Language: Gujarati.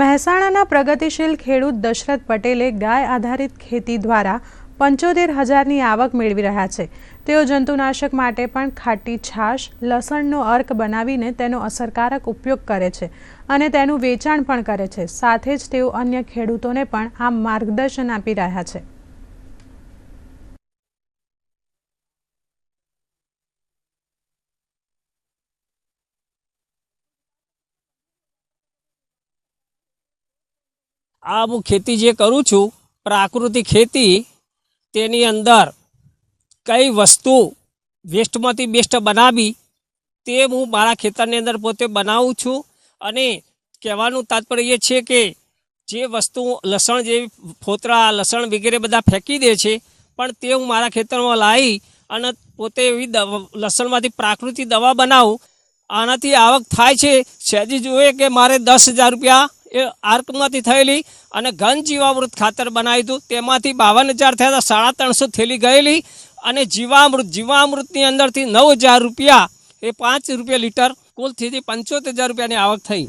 મહેસાણાના પ્રગતિશીલ ખેડૂત દશરથ પટેલે ગાય આધારિત ખેતી દ્વારા પંચોતેર હજારની આવક મેળવી રહ્યા છે. તેઓ જંતુનાશક માટે પણ ખાટી છાશ, લસણનો અર્ક બનાવીને તેનો અસરકારક ઉપયોગ કરે છે અને તેનું વેચાણ પણ કરે છે. સાથે જ તેઓ અન્ય ખેડૂતોને પણ આ માર્ગદર્શન આપી રહ્યા છે. આ હું ખેતી જે કરું છું, પ્રાકૃતિક ખેતી, તેની અંદર કઈ વસ્તુ વેસ્ટમાંથી બેસ્ટ બનાવી, તે હું મારા ખેતરની અંદર પોતે બનાવું છું. અને કહેવાનું તાત્પર્ય છે કે જે વસ્તુ લસણ જેવી ફોતરા, લસણ વગેરે બધા ફેંકી દે છે, પણ તે હું મારા ખેતરમાં લાવી અને પોતે એવી લસણમાંથી પ્રાકૃતિક દવા બનાવું. આનાથી આવક થાય છે. સહેજી જોઈએ કે મારે દસ હજાર રૂપિયા એ આર્કમાંથી થયેલી અને ઘન જીવામૃત ખાતર બનાવ્યું હતું. તેમાંથી બાવન હજાર થયા હતા, સાડા ત્રણસો થેલી ગયેલી અને જીવામૃત, જીવામૃતની અંદરથી નવ હજાર રૂપિયા, એ પાંચ રૂપિયા લીટર, કુલથી પંચોતેર હજાર રૂપિયાની આવક થઈ.